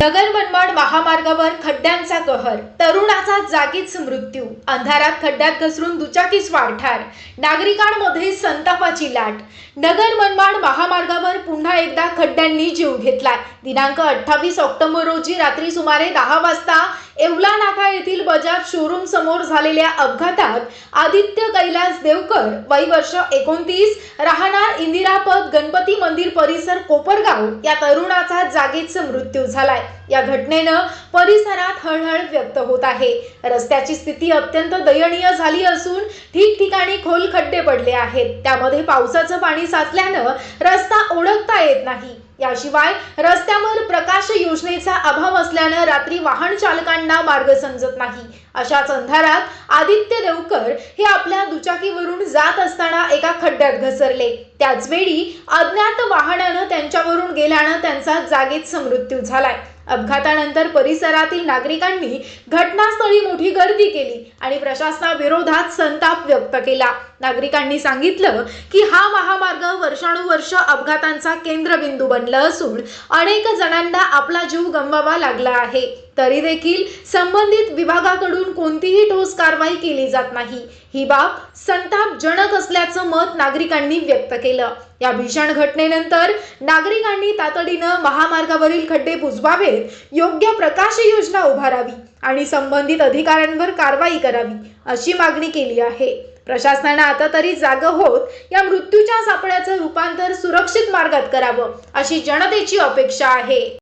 છગન મનમાડ महामार्गावर खड्ड्यांचा कहर तरुणाचा जागीच मृत्यू अंधारात खड्ड्यात घसरून दुचाकीस वाढठार नागरिकांमध्ये संतापाची लाट. नगर मनमाड महामार्गावर पुन्हा एकदा खड्ड्यांनी जीव घेतलाय. दिनांक अठ्ठावीस ऑक्टोबर रोजी रात्री सुमारे दहा वाजता येवला नाका येथील बजाज शोरूम समोर झालेल्या अपघातात आदित्य कैलास देवकर वय वर्ष एकोणतीस राहणार इंदिरापद गणपती मंदिर परिसर कोपरगाव या तरुणाचा जागीच मृत्यू झालाय. या घटनेनं परिसरात हळहळ व्यक्त होत आहे. रस्त्याची स्थिती अत्यंत दयनीय झाली असून ठिकठिकाणी खोल खड्डे पडले आहेत. त्यामध्ये पावसाचं पाणी साचल्यानं रस्ता ओळखता येत नाही. याशिवाय रस्त्यावर प्रकाश योजनेचा अभाव असल्यानं रात्री वाहन चालकांना मार्ग समजत नाही. अशाच अंधारात आदित्य देवकर हे आपल्या दुचाकीवरून जात असताना एका खड्ड्यात घसरले. त्याचवेळी अज्ञात वाहनानं त्यांच्यावरून गेल्यानं त्यांचा जागीच समृत्यू झालाय. अपघातानंतर परिसरातील नागरिकांनी घटनास्थळी मोठी गर्दी केली आणि प्रशासनाविरोधात संताप व्यक्त केला. नागरिकांनी सांगितलं की हा महामार्ग वर्षानुवर्ष अपघातांचा केंद्रबिंदू बनला असून अनेक जणांना आपला जीव गमवावा लागला आहे. तरी देखील संबंधित विभागाकडून कोणतीही ठोस कारवाई केली जात नाही. ही बाब संतापजनक असल्याचं मत नागरिकांनी व्यक्त केलं. या भीषण घटनेनंतर नागरिकांनी तातडीनं महामार्गावरील खड्डे बुजवावेत योग्य प्रकाश योजना उभारावी आणि संबंधित अधिकाऱ्यांवर कारवाई करावी अशी मागणी केली आहे. प्रशासनानं आता तरी जाग होत या मृत्यूच्या सापळ्याचं रूपांतर सुरक्षित मार्गात करावं अशी जनतेची अपेक्षा आहे.